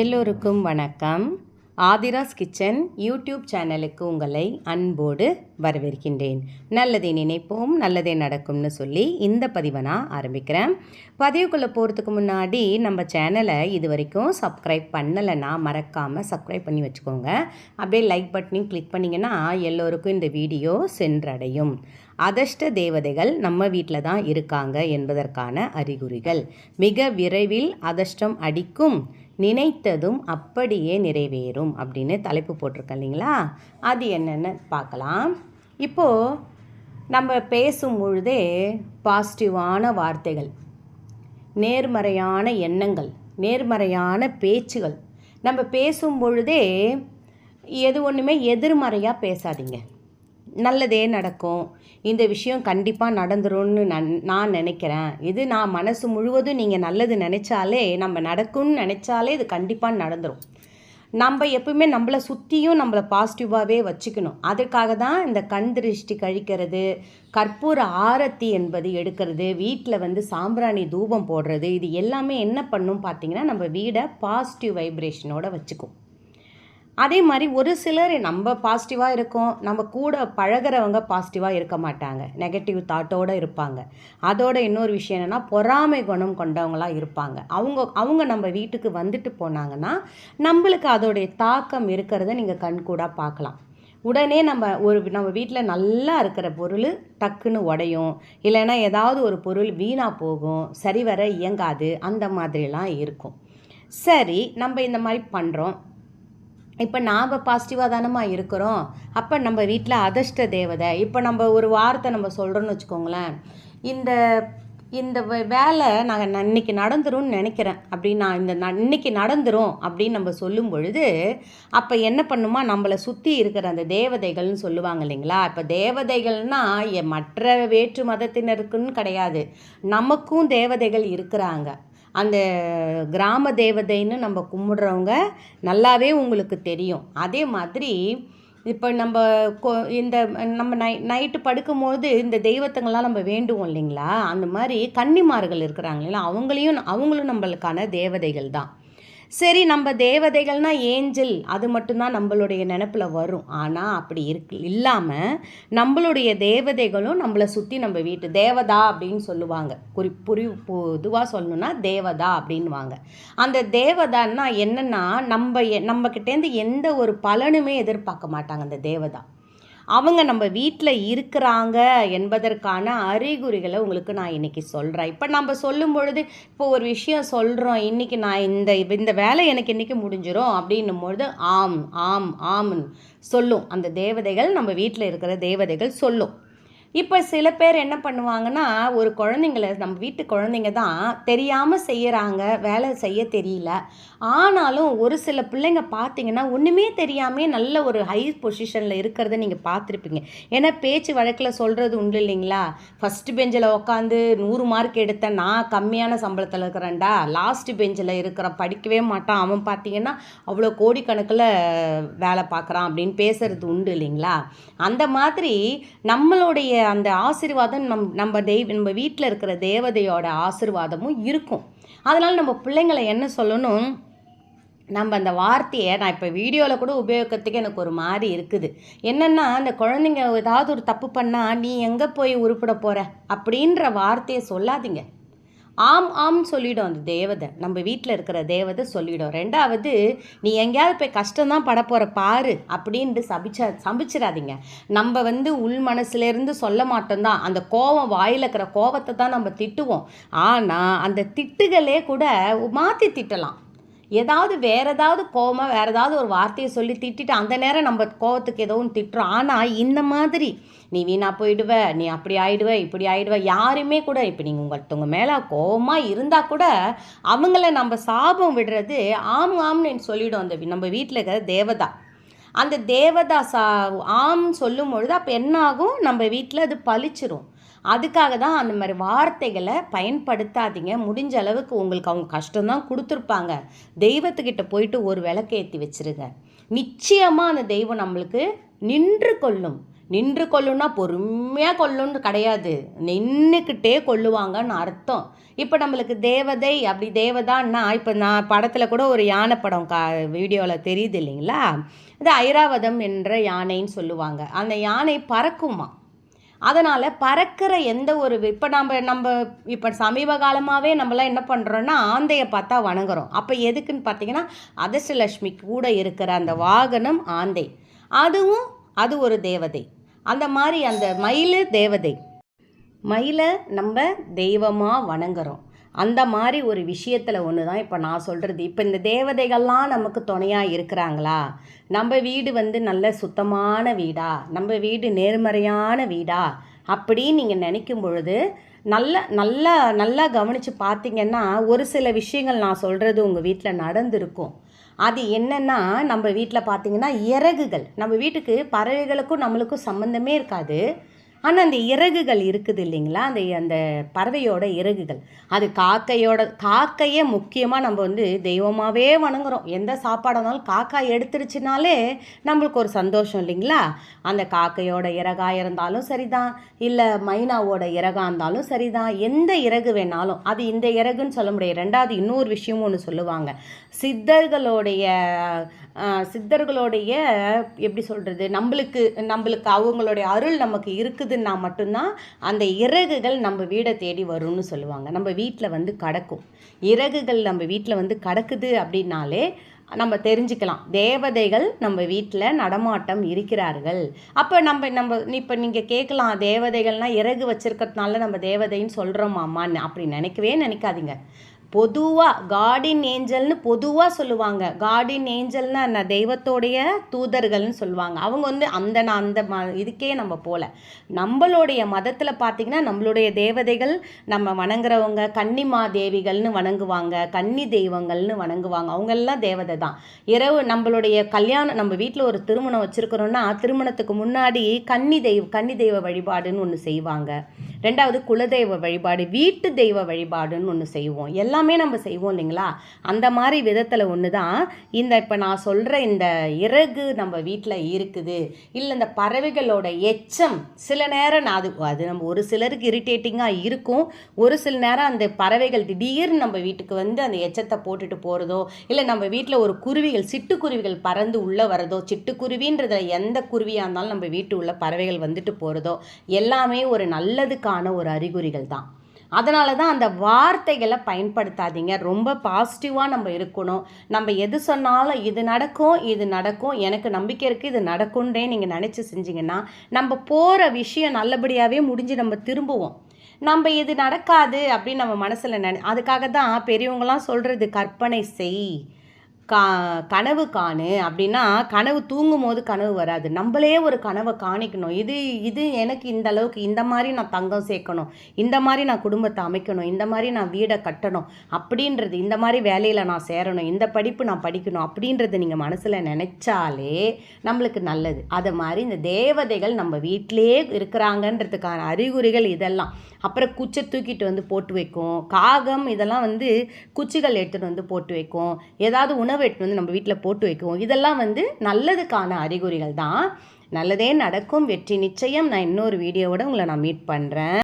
எல்லோருக்கும் வணக்கம். Aadhira's kitchen YouTube சேனலுக்கு உங்களை அன்போடு வரவேற்கின்றேன். நல்லதை நினைப்போம் நல்லதே நடக்கும்னு சொல்லி இந்த பதிவை நான் ஆரம்பிக்கிறேன். பதிவுக்குள்ளே போகிறதுக்கு முன்னாடி நம்ம சேனலை இது வரைக்கும் சப்ஸ்கிரைப் பண்ணலைன்னா மறக்காமல் சப்ஸ்கிரைப் பண்ணி வச்சுக்கோங்க. அப்படியே லைக் பட்டனையும் கிளிக் பண்ணிங்கன்னா எல்லோருக்கும் இந்த வீடியோ சென்றடையும். அதர்ஷ்ட தேவதைகள் நம்ம வீட்டில் தான் இருக்காங்க என்பதற்கான அறிகுறிகள். மிக விரைவில் அதஷ்டம் அடிக்கும். நினைத்ததும் அப்படியே நிறைவேறும் அப்படின்னு தலைப்பு போட்டிருக்கேன் இல்லைங்களா? அது என்னென்னு பார்க்கலாம். இப்போது நம்ம பேசும் பொழுதே பாசிட்டிவான வார்த்தைகள் நேர்மறையான எண்ணங்கள் நேர்மறையான பேச்சுகள். நம்ம பேசும் பொழுதே எது ஒன்றுமே எதிர்மறையாக பேசாதீங்க. நல்லதே நடக்கும். இந்த விஷயம் கண்டிப்பாக நடந்துரும்னு நான் நான் நினைக்கிறேன். இது நான் மனசு முழுவதும் நீங்கள் நல்லது நினச்சாலே நம்ம நடக்கும்னு நினச்சாலே இது கண்டிப்பாக நடந்துடும் நம்ம எப்பவுமே நம்மளை சுற்றியும் நம்மளை பாசிட்டிவாகவே வச்சுக்கணும். அதற்காக தான் இந்த கண் திருஷ்டி கழிக்கிறது கற்பூர ஆரத்தி என்பது எடுக்கிறது வீட்டில் வந்து சாம்பிராணி தூபம் போடுறது இது எல்லாமே என்ன பண்ணும் பார்த்தீங்கன்னா நம்ம வீடை பாசிட்டிவ் வைப்ரேஷனோட வச்சுக்கும். அதே மாதிரி ஒரு சிலர் நம்ம பாசிட்டிவாக இருக்கோம். நம்ம கூட பழகிறவங்க பாசிட்டிவாக இருக்க மாட்டாங்க. நெகட்டிவ் தாட்டோடு இருப்பாங்க. அதோட இன்னொரு விஷயம் என்னென்னா பொறாமை குணம் கொண்டவங்களாக இருப்பாங்க. அவங்க அவங்க நம்ம வீட்டுக்கு வந்துட்டு போனாங்கன்னா நம்மளுக்கு அதோடைய தாக்கம் இருக்கிறத நீங்கள் கண்கூடாக பார்க்கலாம். உடனே நம்ம ஒரு நம்ம வீட்டில் நல்லா இருக்கிற பொருள் டக்குன்னு உடையும். இல்லைன்னா ஏதாவது ஒரு பொருள் வீணாக போகும். சரிவர இயங்காது. அந்த மாதிரிலாம் இருக்கும். சரி நம்ம இந்த மாதிரி பண்ணுறோம் இப்போ நாம் பாசிட்டிவாக தானம்மா இருக்கிறோம். அப்போ நம்ம வீட்டில் அதிர்ஷ்ட தேவதை. இப்போ நம்ம ஒரு வார்த்தை நம்ம சொல்கிறோன்னு வச்சுக்கோங்களேன். இந்த இந்த வேலை நாங்கள் இன்னைக்கு நடந்துரும்னு நினைக்கிறேன். அப்படின்னு நான் இந்த ந- இன்னைக்கு நடந்துரும் அப்படின்னு நம்ம சொல்லும் பொழுது அப்போ என்ன பண்ணுமா? நம்மளை சுற்றி இருக்கிற அந்த தேவதைகள்னு சொல்லுவாங்க இல்லைங்களா? இப்போ தேவதைகள்னா மற்ற வேற்று மதத்தினருக்குன்னு கிடையாது. நமக்கும் தேவதைகள் இருக்கிறாங்க. அந்த கிராம தேவதைன்னு நம்ம கும்பிட்றவங்க நல்லாவே உங்களுக்கு தெரியும். அதே மாதிரி இப்போ நம்ம கொ- இந்த நம்ம நை நைட்டு படுக்கும்போது இந்த தெய்வத்தங்கள்லாம் நம்ம வேண்டுவோம் இல்லைங்களா? அந்த மாதிரி கன்னிமார்கள் இருக்கிறாங்க இல்லைங்களா? அவங்களையும் அவங்களும் நம்மளுக்கான தேவதைகள் தான். சரி நம்ம தேவதைகள்னா ஏஞ்சல். அது மட்டும்தான் நம்மளுடைய நினப்பில் வரும். ஆனால் அப்படி இருக்கு இல்லாமல் நம்மளுடைய தேவதைகளும் நம்மளை சுற்றி நம்ம வீட்டு தேவதா அப்படின்னு சொல்லுவாங்க. குறி புரி பொதுவாக சொல்லணும்னா தேவதா அப்படின்வாங்க அந்த தேவதான்னா என்னென்னா நம்ம எ- நம்மக்கிட்டேருந்து எந்த ஒரு பலனுமே எதிர்பார்க்க மாட்டாங்க அந்த தேவதா. அவங்க நம்ம வீட்டில் இருக்கிறாங்க என்பதற்கான அறிகுறிகளை உங்களுக்கு நான் இன்றைக்கி சொல்கிறேன் இப்போ நம்ம சொல்லும் பொழுது இப்போ ஒரு விஷயம் சொல்கிறோம் இன்றைக்கி நான் இந்த இந்த வேலை எனக்கு இன்றைக்கி முடிஞ்சிடும் அப்படின்னும் பொழுது ஆம் ஆம் ஆம்னு சொல்லும். அந்த தேவதைகள் நம்ம வீட்டில் இருக்கிற தேவதைகள் சொல்லும். இப்போ சில பேர் என்ன பண்ணுவாங்கன்னா ஒரு குழந்தைங்கள நம்ம வீட்டு குழந்தைங்க தான் தெரியாமல் செய்கிறாங்க வேலை செய்ய தெரியல. ஆனாலும் ஒரு சில பிள்ளைங்க பார்த்தீங்கன்னா ஒன்றுமே தெரியாமே நல்ல ஒரு ஹை பொசிஷனில் இருக்கிறத நீங்கள் பார்த்துருப்பீங்க ஏன்னா பேச்சு வழக்கில் சொல்கிறது உண்டு இல்லைங்களா? ஃபஸ்ட்டு பெஞ்சில் உட்காந்து நூறு மார்க் எடுத்தேன் நான் கம்மியான சம்பளத்தில் இருக்கிறேன்டா லாஸ்ட் பெஞ்சில் இருக்கிற படிக்கவே மாட்டான். அவன் பார்த்தீங்கன்னா அவ்வளோ கோடிக்கணக்கில் வேலை பார்க்குறான் அப்படின்னு பேசுகிறது உண்டு இல்லைங்களா? அந்த மாதிரி நம்மளுடைய அந்த ஆசீர்வாதம் நம் நம்ம தெய்வ நம்ம வீட்டில் இருக்கிற தேவதையோட ஆசிர்வாதமும் இருக்கும். அதனால் நம்ம பிள்ளைங்களை என்ன சொல்லணும்? நம்ம அந்த வார்த்தையை நான் இப்போ வீடியோவில் கூட உபயோகிக்கிறதுக்கு எனக்கு ஒரு மாதிரி இருக்குது. என்னென்னா அந்த குழந்தைங்க ஏதாவது ஒரு தப்பு பண்ணால் நீ எங்கே போய் உருப்பிட போகிற அப்படின்ற வார்த்தையை சொல்லாதீங்க. ஆம் ஆம்னு சொல்லிடும் அந்த தேவதை. நம்ம வீட்டில் இருக்கிற தேவதை சொல்லிடும். ரெண்டாவது நீ எங்கேயாவது போய் கஷ்டம்தான் பட போகிற பாரு அப்படின்ட்டு சபிச்ச சபிச்சிடாதீங்க நம்ம வந்து உள் மனசுலேருந்து சொல்ல மாட்டோம் தான் அந்த கோவம் வாயில் இருக்கிற கோவத்தை தான் நம்ம திட்டுவோம். ஆனால் அந்த திட்டுகளே கூட மாற்றி திட்டலாம். ஏதாவது வேற ஏதாவது கோபமாக வேற ஏதாவது ஒரு வார்த்தையை சொல்லி திட்டிட்டு அந்த நேரம் நம்ம கோவத்துக்கு ஏதோ ஒன்று திட்டுறோம். ஆனால் இந்த மாதிரி நீ வீணா போயிடுவ நீ அப்படி ஆயிடுவ இப்படி ஆயிடுவ யாருமே கூட இப்போ நீங்கள் உங்கள்கிட்ட மேலே கோவமாக இருந்தால் கூட அவங்கள நம்ம சாபம் விடுறது ஆம் ஆம்னு சொல்லிவிடும் அந்த நம்ம வீட்டில் இருக்கிற தேவதா. அந்த தேவதா சா ஆம் சொல்லும் பொழுது அப்போ என்ன ஆகும்? நம்ம வீட்டில் அது பளிச்சிரும் அதுக்காக தான் அந்த மாதிரி வார்த்தைகளை பயன்படுத்தாதீங்க. முடிஞ்ச அளவுக்கு உங்களுக்கு அவங்க கஷ்டம்தான் கொடுத்துருப்பாங்க. தெய்வத்துக்கிட்ட போயிட்டு ஒரு விளக்கேற்றி வச்சிருங்க. நிச்சயமாக அந்த தெய்வம் நம்மளுக்கு நின்று கொள்ளும். நின்று கொல்லுன்னா பொறுமையாக கொல்லுன்னு கிடையாது. நின்றுக்கிட்டே கொல்லுவாங்கன்னு அர்த்தம். இப்போ நம்மளுக்கு தேவதை அப்படி தேவதான்னா இப்போ நான் படத்தில் கூட ஒரு யானை படம் கா வீடியோவில் தெரியுது இல்லைங்களா? இது ஐராவதம் என்ற யானைன்னு சொல்லுவாங்க. அந்த யானை பறக்குமா? அதனால் பறக்கிற எந்த ஒரு இப்போ நம்ம நம்ம இப்போ சமீப காலமாகவே நம்மளாம் என்ன பண்ணுறோன்னா ஆந்தையை பார்த்தா வணங்குறோம். அப்போ எதுக்குன்னு பார்த்தீங்கன்னா அதிர்ஷ்டலட்சுமி கூட இருக்கிற அந்த வாகனம் ஆந்தை. அதுவும் அது ஒரு தேவதை. அந்த மாதிரி அந்த மயில் தேவதை. மயிலை நம்ம தெய்வமாக வணங்குறோம். அந்த மாதிரி ஒரு விஷயத்தில் ஒன்று தான் இப்போ நான் சொல்கிறது இப்போ இந்த தேவதைகள்லாம் நமக்கு துணையாக இருக்கிறாங்களா? நம்ம வீடு வந்து நல்ல சுத்தமான வீடா? நம்ம வீடு நேர்மறையான வீடா? அப்படின்னு நீங்கள் நினைக்கும் பொழுது நல்ல நல்லா நல்லா கவனித்து பார்த்தீங்கன்னா ஒரு சில விஷயங்கள் நான் சொல்கிறது உங்கள் வீட்டில் நடந்திருக்கும். அது என்னென்னா நம்ம வீட்டில் பார்த்தீங்கன்னா இறகுகள். நம்ம வீட்டுக்கு பறவைகளுக்கும் நம்மளுக்கும் சம்மந்தமே இருக்காது. ஆனால் அந்த இறகுகள் இருக்குது இல்லைங்களா? அந்த அந்த பறவையோட இறகுகள். அது காக்கையோட காக்கையே முக்கியமாக நம்ம வந்து தெய்வமாகவே வணங்குறோம். எந்த சாப்பாடாக இருந்தாலும் எடுத்துருச்சுனாலே நம்மளுக்கு ஒரு சந்தோஷம் இல்லைங்களா? அந்த காக்கையோட இறகாக இருந்தாலும் சரிதான். இல்லை மைனாவோட இறகாக இருந்தாலும் சரிதான். எந்த இறகு வேணாலும் அது இந்த இறகுன்னு சொல்ல முடியாது. ரெண்டாவது இன்னொரு விஷயமும் ஒன்று சொல்லுவாங்க. சித்தர்களுடைய சித்தர்களுடைய எப்படி சொல்கிறது நம்மளுக்கு நம்மளுக்கு அவங்களுடைய அருள் நமக்கு இருக்குது இருக்குதுன்னா மட்டும்தான் அந்த இறகுகள் நம்ம வீடை தேடி வரும்னு சொல்லுவாங்க. நம்ம வீட்டில் வந்து கடக்கும். இறகுகள் நம்ம வீட்டில் வந்து கடக்குது அப்படின்னாலே நம்ம தெரிஞ்சுக்கலாம். தேவதைகள் நம்ம வீட்டில் நடமாட்டம் இருக்கிறார்கள். அப்போ நம்ம நம்ம இப்போ நீங்கள் கேட்கலாம் தேவதைகள்னால் இறகு வச்சுருக்கிறதுனால நம்ம தேவதைன்னு சொல்கிறோமாம்மான்னு அப்படி நினைக்கவே நினைக்காதீங்க. பொதுவாக கார்டின் ஏஞ்சல்னு பொதுவாக சொல்லுவாங்க. கார்டின் ஏஞ்சல்னா அந்த தெய்வத்தோடைய தூதர்கள்னு சொல்லுவாங்க. அவங்க வந்து அந்த அந்த ம இதுக்கே நம்ம போகல நம்மளுடைய மதத்தில் பார்த்திங்கன்னா நம்மளுடைய தேவதைகள் நம்ம வணங்குறவங்க கன்னிமா தேவிகள்னு வணங்குவாங்க. கன்னி தெய்வங்கள்னு வணங்குவாங்க. அவங்கெல்லாம் தேவதை தான். இரவு நம்மளுடைய கல்யாணம் நம்ம வீட்டில் ஒரு திருமணம் வச்சுருக்கிறோன்னா திருமணத்துக்கு முன்னாடி கன்னி தெய்வ கன்னி தெய்வ வழிபாடுன்னு ஒன்று செய்வாங்க. ரெண்டாவது குலதெய்வ வழிபாடு வீட்டு தெய்வ வழிபாடுன்னு ஒன்று செய்வோம். எல்லாமே நம்ம செய்வோம் இல்லைங்களா? அந்த மாதிரி விதத்தில் ஒன்று தான் இந்த இப்போ நான் சொல்கிற இந்த இறகு நம்ம வீட்டில் இருக்குது. இல்லை இந்த பறவைகளோட எச்சம் சில நேரம் நான் அது அது நம்ம ஒரு சிலருக்கு இரிட்டேட்டிங்காக இருக்கும். ஒரு சில நேரம் அந்த பறவைகள் திடீர்னு நம்ம வீட்டுக்கு வந்து அந்த எச்சத்தை போட்டுட்டு போகிறதோ இல்லை நம்ம வீட்டில் ஒரு குருவிகள் சிட்டுக்குருவிகள் பறந்து உள்ளே வரதோ சிட்டுக்குருவின்றதில் எந்த குருவியாக இருந்தாலும் நம்ம வீட்டு உள்ள பறவைகள் வந்துட்டு போகிறதோ எல்லாமே ஒரு நல்லதுக்காக அதற்கான ஒரு அறிகுறிகள் தான். அதனால தான் அந்த வார்த்தைகளை பயன்படுத்தாதீங்க. ரொம்ப பாசிட்டிவாக நம்ம இருக்கணும். நம்ம எது சொன்னாலும் இது நடக்கும் இது நடக்கும் எனக்கு நம்பிக்கை இருக்குது இது நடக்கும்ன்றே நீங்கள் நினச்சி செஞ்சிங்கன்னா நம்ம போகிற விஷயம் நல்லபடியாகவே முடிஞ்சு நம்ம திரும்புவோம். நம்ம இது நடக்காது அப்படின்னு நம்ம மனசில் நினை அதுக்காக தான் பெரியவங்களாம் சொல்கிறது கற்பனை செய். கா கனவு காணு அப்படின்னா கனவு தூங்கும் போது கனவு வராது. நம்மளே ஒரு கனவை காணிக்கணும். இது இது எனக்கு இந்த அளவுக்கு இந்த மாதிரி நான் தங்கம் சேர்க்கணும். இந்த மாதிரி நான் குடும்பத்தை அமைக்கணும். இந்த மாதிரி நான் வீடை கட்டணும். அப்படின்றது இந்த மாதிரி வேலையில் நான் சேரணும். இந்த படிப்பு நான் படிக்கணும் அப்படின்றது நீங்கள் மனசில் நினச்சாலே நம்மளுக்கு நல்லது. அதை மாதிரி இந்த தேவதைகள் நம்ம வீட்டிலே இருக்கிறாங்கன்றதுக்கான அறிகுறிகள் இதெல்லாம். அப்புறம் குச்சை தூக்கிட்டு வந்து போட்டு வைக்கும். காகம் இதெல்லாம் வந்து குச்சிகள் எடுத்துகிட்டு வந்து போட்டு வைக்கும். ஏதாவது உணவு எடுத்து வந்து நம்ம வீட்டில் போட்டு வைக்கும் இதெல்லாம் வந்து நல்லதுக்கான அறிகுறிகள் தான். நல்லதே நடக்கும். வெற்றி நிச்சயம். நான் இன்னொரு வீடியோவோட உங்களை நான் மீட் பண்ணுறேன்